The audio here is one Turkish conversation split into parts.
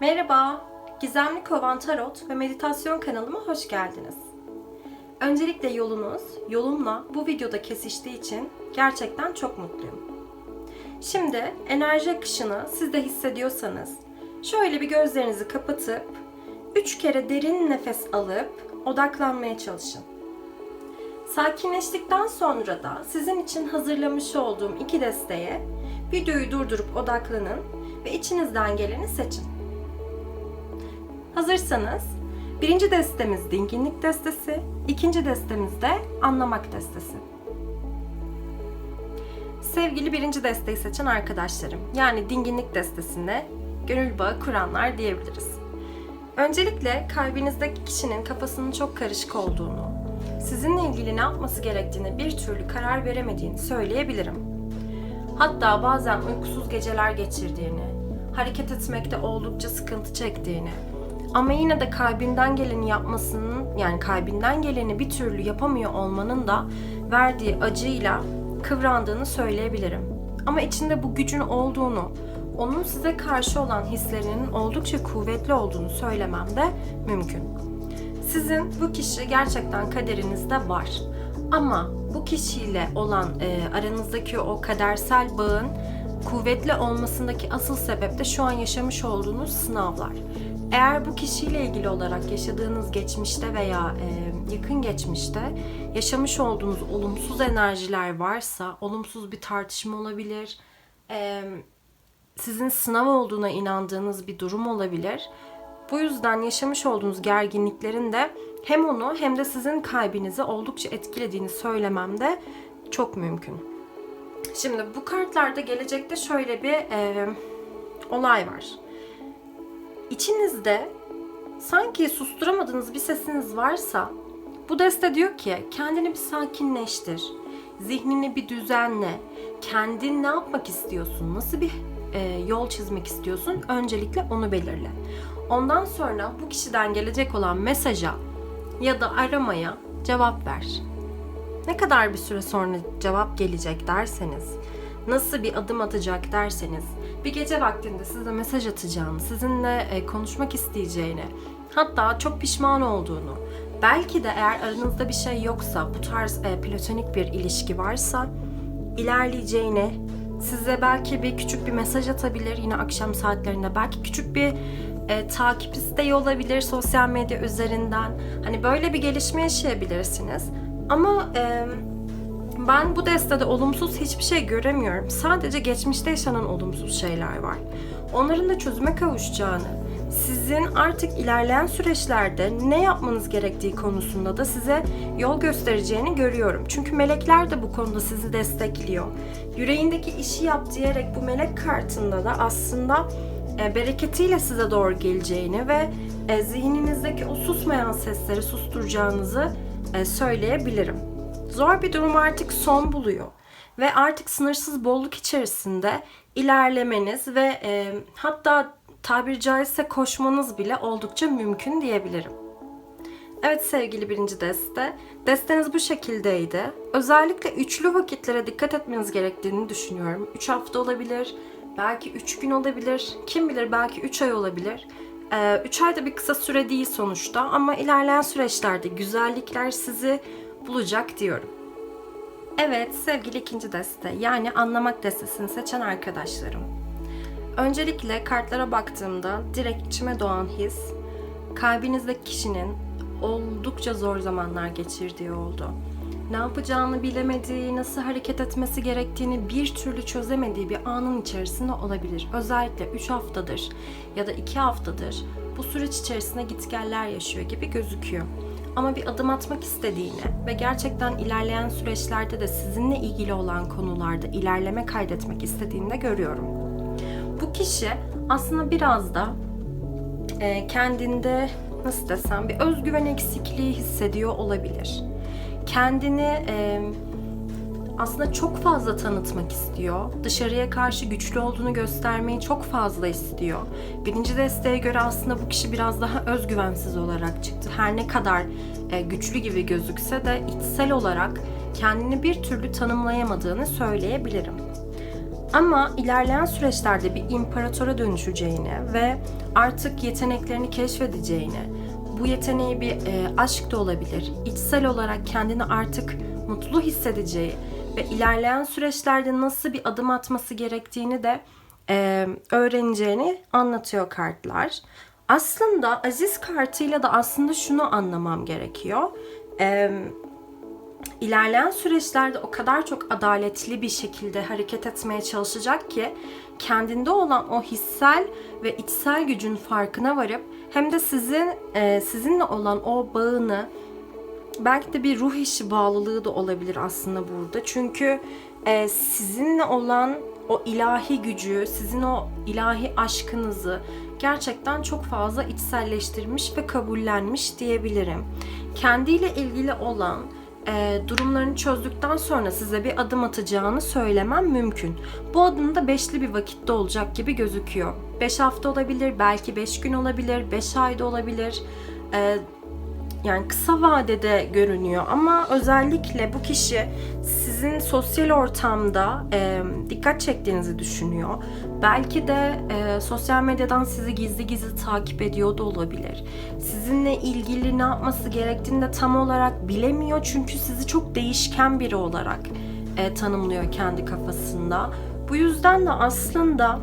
Merhaba, Gizemli Kovan Tarot ve Meditasyon kanalıma hoş geldiniz. Öncelikle yolunuz, yolumla bu videoda kesiştiği için gerçekten çok mutluyum. Şimdi enerji akışını siz de hissediyorsanız şöyle bir gözlerinizi kapatıp 3 kere derin nefes alıp odaklanmaya çalışın. Sakinleştikten sonra da sizin için hazırlamış olduğum iki desteğe videoyu durdurup odaklanın ve içinizden geleni seçin. Hazırsanız birinci destemiz dinginlik destesi, ikinci destemiz de anlamak destesi. Sevgili birinci desteği seçen arkadaşlarım, yani dinginlik destesinde gönül bağı kuranlar diyebiliriz. Öncelikle kalbinizdeki kişinin kafasının çok karışık olduğunu, sizinle ilgili ne yapması gerektiğini bir türlü karar veremediğini söyleyebilirim. Hatta bazen uykusuz geceler geçirdiğini, hareket etmekte oldukça sıkıntı çektiğini, ama yine de kalbinden geleni yapmasının yani kalbinden geleni bir türlü yapamıyor olmanın da verdiği acıyla kıvrandığını söyleyebilirim. Ama içinde bu gücün olduğunu, onun size karşı olan hislerinin oldukça kuvvetli olduğunu söylemem de mümkün. Sizin bu kişi gerçekten kaderinizde var. Ama bu kişiyle olan e, aranızdaki o kadersel bağın kuvvetli olmasındaki asıl sebep de şu an yaşamış olduğunuz sınavlar. Eğer bu kişiyle ilgili olarak yaşadığınız geçmişte veya e, yakın geçmişte yaşamış olduğunuz olumsuz enerjiler varsa, olumsuz bir tartışma olabilir, e, sizin sınav olduğuna inandığınız bir durum olabilir. Bu yüzden yaşamış olduğunuz gerginliklerin de hem onu hem de sizin kalbinizi oldukça etkilediğini söylemem de çok mümkün. Şimdi bu kartlarda gelecekte şöyle bir e, olay var. İçinizde sanki susturamadığınız bir sesiniz varsa bu deste diyor ki kendini bir sakinleştir. Zihnini bir düzenle. Kendin ne yapmak istiyorsun? Nasıl bir e, yol çizmek istiyorsun? Öncelikle onu belirle. Ondan sonra bu kişiden gelecek olan mesaja ya da aramaya cevap ver. Ne kadar bir süre sonra cevap gelecek derseniz, nasıl bir adım atacak derseniz, bir gece vaktinde size mesaj atacağını, sizinle e, konuşmak isteyeceğini, hatta çok pişman olduğunu, belki de eğer aranızda bir şey yoksa, bu tarz e, platonik bir ilişki varsa, ilerleyeceğini, size belki bir küçük bir mesaj atabilir yine akşam saatlerinde, belki küçük bir e, takip isteği olabilir sosyal medya üzerinden. Hani böyle bir gelişme yaşayabilirsiniz. Ama e, ben bu destede olumsuz hiçbir şey göremiyorum. Sadece geçmişte yaşanan olumsuz şeyler var. Onların da çözüme kavuşacağını, sizin artık ilerleyen süreçlerde ne yapmanız gerektiği konusunda da size yol göstereceğini görüyorum. Çünkü melekler de bu konuda sizi destekliyor. Yüreğindeki işi yap diyerek bu melek kartında da aslında e, bereketiyle size doğru geleceğini ve e, zihninizdeki o susmayan sesleri susturacağınızı e, söyleyebilirim. Zor bir durum artık son buluyor ve artık sınırsız bolluk içerisinde ilerlemeniz ve e, hatta tabiri caizse koşmanız bile oldukça mümkün diyebilirim. Evet sevgili birinci deste, desteniz bu şekildeydi. Özellikle üçlü vakitlere dikkat etmeniz gerektiğini düşünüyorum. 3 hafta olabilir, belki 3 gün olabilir, kim bilir belki 3 ay olabilir. 3 ay da bir kısa süre değil sonuçta ama ilerleyen süreçlerde güzellikler sizi bulacak diyorum. Evet sevgili ikinci deste yani anlamak destesini seçen arkadaşlarım. Öncelikle kartlara baktığımda direkt içime doğan his kalbinizdeki kişinin oldukça zor zamanlar geçirdiği oldu. Ne yapacağını bilemediği, nasıl hareket etmesi gerektiğini bir türlü çözemediği bir anın içerisinde olabilir. Özellikle 3 haftadır ya da 2 haftadır bu süreç içerisinde gitgeller yaşıyor gibi gözüküyor. Ama bir adım atmak istediğini ve gerçekten ilerleyen süreçlerde de sizinle ilgili olan konularda ilerleme kaydetmek istediğini de görüyorum. Bu kişi aslında biraz da e, kendinde nasıl desem bir özgüven eksikliği hissediyor olabilir. Kendini e, aslında çok fazla tanıtmak istiyor. Dışarıya karşı güçlü olduğunu göstermeyi çok fazla istiyor. Birinci desteğe göre aslında bu kişi biraz daha özgüvensiz olarak çıktı. Her ne kadar e, güçlü gibi gözükse de içsel olarak kendini bir türlü tanımlayamadığını söyleyebilirim. Ama ilerleyen süreçlerde bir imparatora dönüşeceğini ve artık yeteneklerini keşfedeceğini, bu yeteneği bir e, aşk da olabilir, içsel olarak kendini artık mutlu hissedeceği ve ilerleyen süreçlerde nasıl bir adım atması gerektiğini de e, öğreneceğini anlatıyor kartlar. Aslında Aziz kartıyla da aslında şunu anlamam gerekiyor. Eee ilerleyen süreçlerde o kadar çok adaletli bir şekilde hareket etmeye çalışacak ki kendinde olan o hissel ve içsel gücün farkına varıp hem de sizin e, sizinle olan o bağını belki de bir ruh işi bağlılığı da olabilir aslında burada. Çünkü e, sizinle olan o ilahi gücü, sizin o ilahi aşkınızı gerçekten çok fazla içselleştirmiş ve kabullenmiş diyebilirim. Kendiyle ilgili olan e, durumlarını çözdükten sonra size bir adım atacağını söylemem mümkün. Bu adım da beşli bir vakitte olacak gibi gözüküyor. 5 hafta olabilir, belki 5 gün olabilir, 5 ayda olabilir. E, yani kısa vadede görünüyor ama özellikle bu kişi sizin sosyal ortamda e, dikkat çektiğinizi düşünüyor. Belki de e, sosyal medyadan sizi gizli gizli takip ediyor da olabilir. Sizinle ilgili ne yapması gerektiğini de tam olarak bilemiyor çünkü sizi çok değişken biri olarak e, tanımlıyor kendi kafasında. Bu yüzden de aslında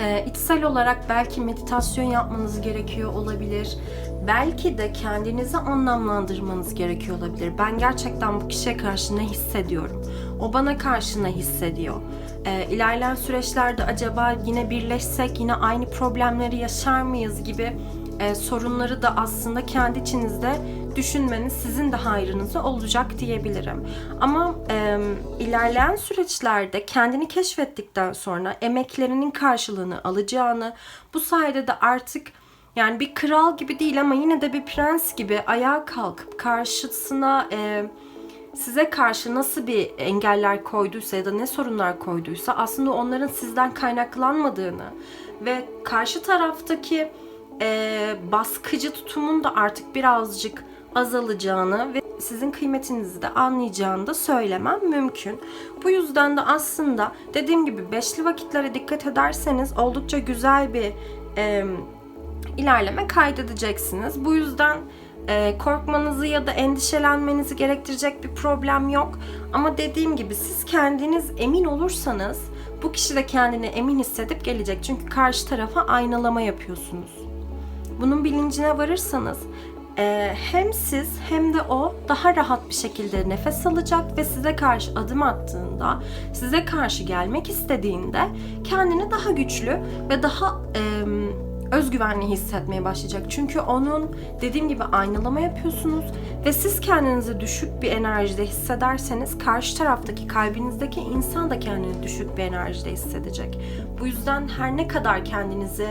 e, içsel olarak belki meditasyon yapmanız gerekiyor olabilir. Belki de kendinizi anlamlandırmanız gerekiyor olabilir. Ben gerçekten bu kişiye karşı ne hissediyorum? O bana karşı ne hissediyor? E, ilerleyen süreçlerde acaba yine birleşsek yine aynı problemleri yaşar mıyız gibi e, sorunları da aslında kendi içinizde düşünmeniz sizin de hayrınıza olacak diyebilirim. Ama e, ilerleyen süreçlerde kendini keşfettikten sonra emeklerinin karşılığını alacağını, bu sayede de artık yani bir kral gibi değil ama yine de bir prens gibi ayağa kalkıp karşısına e, size karşı nasıl bir engeller koyduysa ya da ne sorunlar koyduysa aslında onların sizden kaynaklanmadığını ve karşı taraftaki e, baskıcı tutumun da artık birazcık azalacağını ve sizin kıymetinizi de anlayacağını da söylemem mümkün. Bu yüzden de aslında dediğim gibi beşli vakitlere dikkat ederseniz oldukça güzel bir e, ilerleme kaydedeceksiniz. Bu yüzden e, korkmanızı ya da endişelenmenizi gerektirecek bir problem yok. Ama dediğim gibi siz kendiniz emin olursanız bu kişi de kendini emin hissedip gelecek. Çünkü karşı tarafa aynalama yapıyorsunuz. Bunun bilincine varırsanız e, hem siz hem de o daha rahat bir şekilde nefes alacak ve size karşı adım attığında, size karşı gelmek istediğinde kendini daha güçlü ve daha özgüvenli hissetmeye başlayacak. Çünkü onun dediğim gibi aynalama yapıyorsunuz ve siz kendinizi düşük bir enerjide hissederseniz karşı taraftaki kalbinizdeki insan da kendini düşük bir enerjide hissedecek. Bu yüzden her ne kadar kendinizi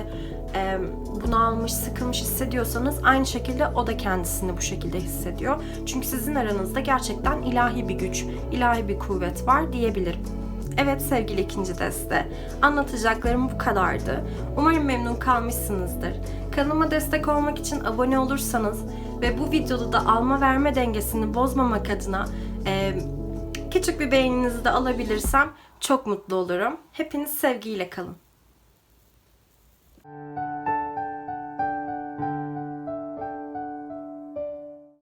e, bunalmış, sıkılmış hissediyorsanız aynı şekilde o da kendisini bu şekilde hissediyor. Çünkü sizin aranızda gerçekten ilahi bir güç, ilahi bir kuvvet var diyebilirim. Evet sevgili ikinci deste, anlatacaklarım bu kadardı. Umarım memnun kalmışsınızdır. Kanalıma destek olmak için abone olursanız ve bu videoda da alma verme dengesini bozmamak adına e, küçük bir beğeninizi de alabilirsem çok mutlu olurum. Hepiniz sevgiyle kalın.